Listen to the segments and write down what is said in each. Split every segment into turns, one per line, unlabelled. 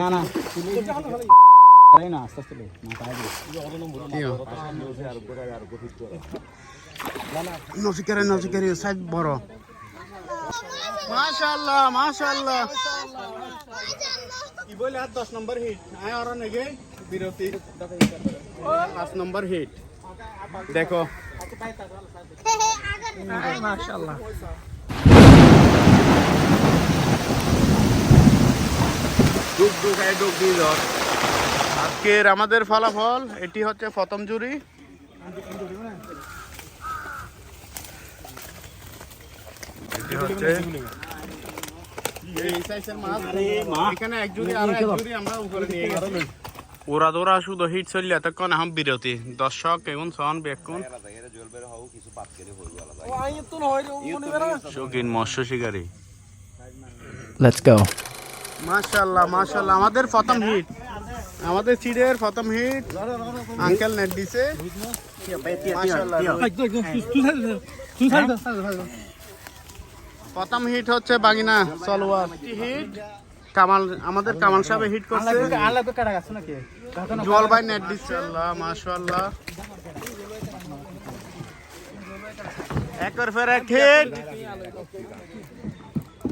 না না না আস্তে আস্তে
নসিকারে নসিকারে সাইজ বড় মাশাআল্লাহ মাশাআল্লাহ কি বলে 10 নম্বর হিট আয় আর নেগে বিরতি 5 নম্বর হিট দেখো মাশাআল্লাহ ডুব ডুব খায় ডুব দিয়ে ধর আজকের আমাদের ফলাফল এটি হচ্ছে প্রথম জুরি এটি হচ্ছে ওরা দোরা শুধু হিট চললে এতক্ষণ এখন বিরতি। দর্শক এখন সন বেকুন। শৌখিন মৎস্য শিকারী।
লেটস গো
মাশাল্লাহ মাশাল্লাহ আমাদের প্রথম হিট আমাদের চিড়ের প্রথম হিট আঙ্কেল নেট দিছে। প্রথম হিট হচ্ছে বাগিনা সলোয়ার। হিট কামাল, আমাদের কামাল সাহেব হিট করছে। জল ভাই নেট দিচ্ছে আল্লাহ মাশাল্লাহ একর ফের এক হিট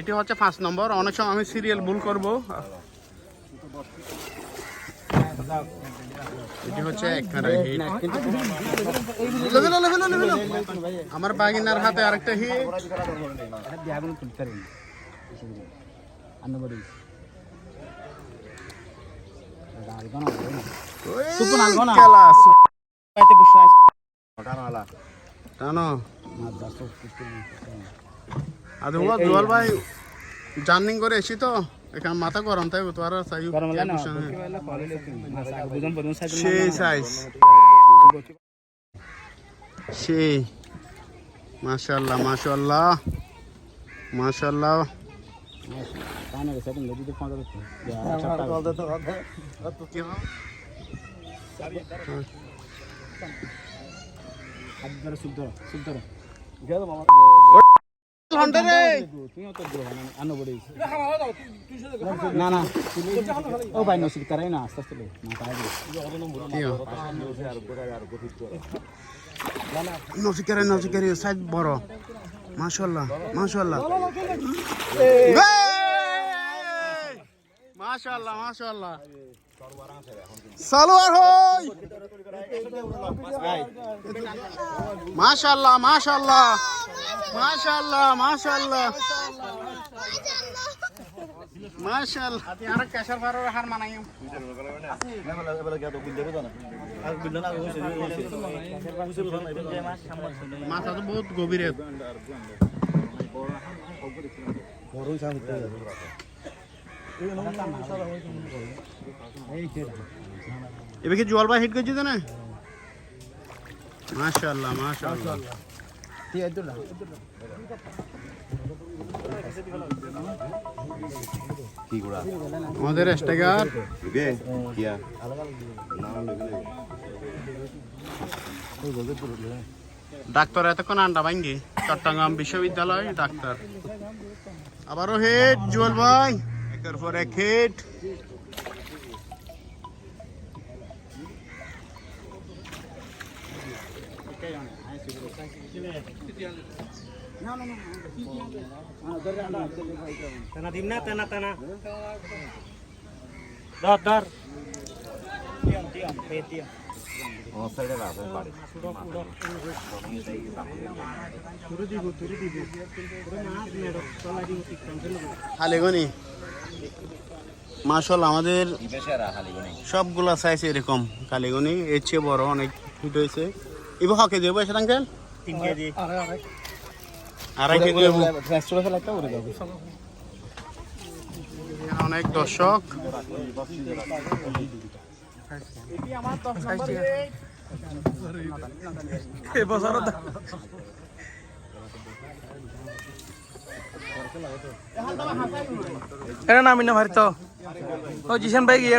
এটি হচ্ছে পাঁচ নম্বর অনেক সময় আমি সিরিয়াল ভুল করব। এটি হচ্ছে আমার বাগিনার হাতে আরেকটা হিট টানো। আর ভাই জার্নিং করে এসি তো। এখানে মাথা গরম তাই তো আর সাইজ সেই সাইজ সেই মাশাল্লাহ মাশাল্লাহ
মাশাল্লাহ সুন্দর সুন্দর না না। ও ভাই নসিক তারাই না আস্তে আস্তে?
নসিকারে নসিকারে সাইজ বড়। মাশাআল্লাহ এই! মাশাআল্লাহ মাশাআল্লাহ। সালোয়ার হই! মাশাআল্লাহ মাশাআল্লাহ মাশাআল্লাহ মাশাআল্লাহ। মাশাআল্লাহ। আতি আর কেশর ফারর হার মানাইম। মাথা তো বহুত গভীরে। এবার কি জল বা হিট করছি না মাশাআল্লাহ মাশাআল্লাহ। আমাদের ডাক্তার এতক্ষণ আন্ডা ভাঙ্গি। চট্টগ্রাম বিশ্ববিদ্যালয় ডাক্তার। আবারও হেড জুয়েল ভাই। একের পর এক
টানা ধর ধর টিয়াম টিয়াম পে টিয়াম তুরি দিব তুরি দিব মাছ মেরো চলা দিব ঠিক
হালিগনি। মাসাল আমাদের সবগুলা সাইজ এরকম কালিগনি এর চেয়ে বড় অনেক হিট হয়েছে। এবার হকে দেবো এসে আঙ্কেল?
তিন কেজি।
আড়াই কেজি দেবো
রেস্টুরেন্ট লাগতে
দর্শক
এটা নামি না ভারি তো। ও জিশান ভাই গিয়ে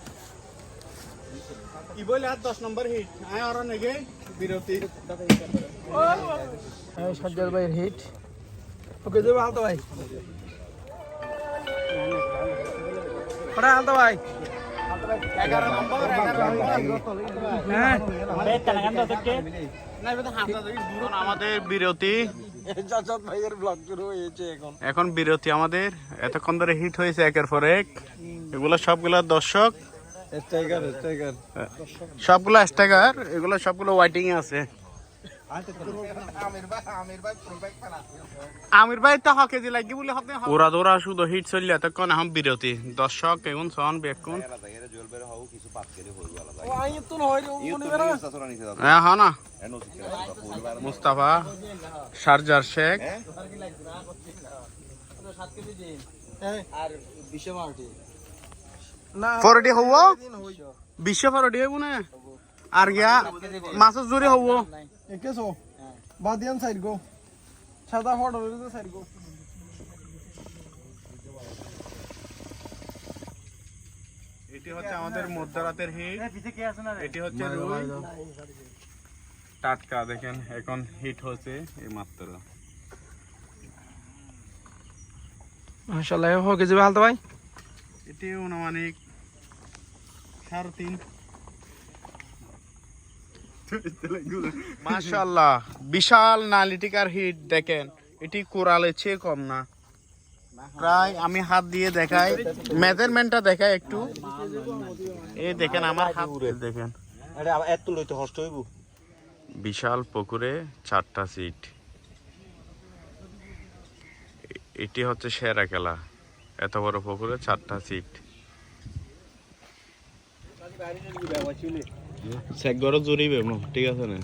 বলে আর 10 নম্বর হিট। আয় আর নেগে বিরতি।
ভাইয়ের হিট। ওকে দেবো হালতো ভাই। ওটা হালতো ভাই।
11 নম্বর
হ্যাঁ।
এখন আমাদের বিরতি।
সাজ্জাদ ভাইয়ের ব্লগ শুরু হয়েছে এখন।
এখন বিরতি আমাদের। এতক্ষণ ধরে হিট হয়েছে একের পর এক। এগুলো সবগুলা দর্শক সবগুলো স্ট্যাগার এগুলো সবগুলো ওয়াইটিং এ আছে। আমির ভাই তো হকে দি লাগি বলে হকে ওরা দৌড়া শুধু হিট চললে এখন বিরতি। দর্শক সন বেকুন। হ্যাঁ হ্যাঁ না। মুস্তাফা শারজার শেখ।
না
ফরডি হব? বিশ্ব ফরডি হব না? আর গিয়া মাছের জোরে হব।
একেছো বাদিয়ান সাইড গো। সাদা ফটো সাইড গো।
এটি হচ্ছে আমাদের মধ্যরাতের হিট এটি হচ্ছে রুই। টাটকা দেখেন এখন হিট হচ্ছে এই মাত্র
মাশাআল্লাহ হোকে যাবে হালতো ভাই?
এটি অনুমানিক সাড়ে তিন। মাশাল্লাহ বিশাল নালিটিকার হিট দেখেন এটি কোরালের চেয়ে কম না। প্রায় আমি হাত দিয়ে দেখাই মেজারমেন্টটা দেখাই একটু। এই দেখেন আমার হাত দেখেন।
এত লইতে কষ্ট হইব।
বিশাল পুকুরে চারটা সিট। এটি হচ্ছে সেরা খেলা। এত বড় পুকুরে চারটা সিট সেগর জুড়িবে ঠিক আছে না?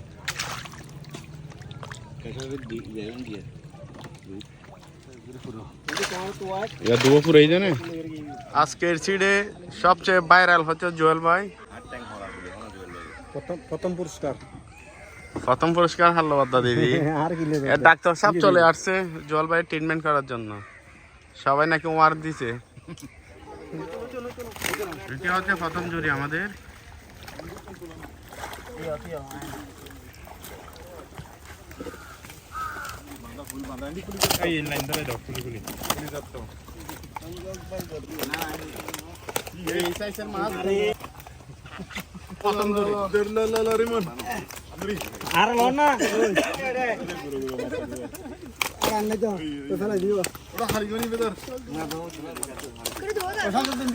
দুবো পুরো জানে আজকের সিডে সবচেয়ে ভাইরাল হচ্ছে জুয়েল ভাই।
প্রথম প্রথম পুরস্কার।
প্রথম পুরস্কার হারলো দিদি। ডাক্তার সাহেব চলে আসছে জলবায়ু ট্রিটমেন্ট করার জন্য। সবাই নাকি ওয়ার দিছে। এটা হচ্ছে প্রথম জুরি আমাদের।
এই সাইজের মাছ
প্রথম জুরি
আর না আর আনলে তো তো ফেলাই দিও
হারিগনি বেদর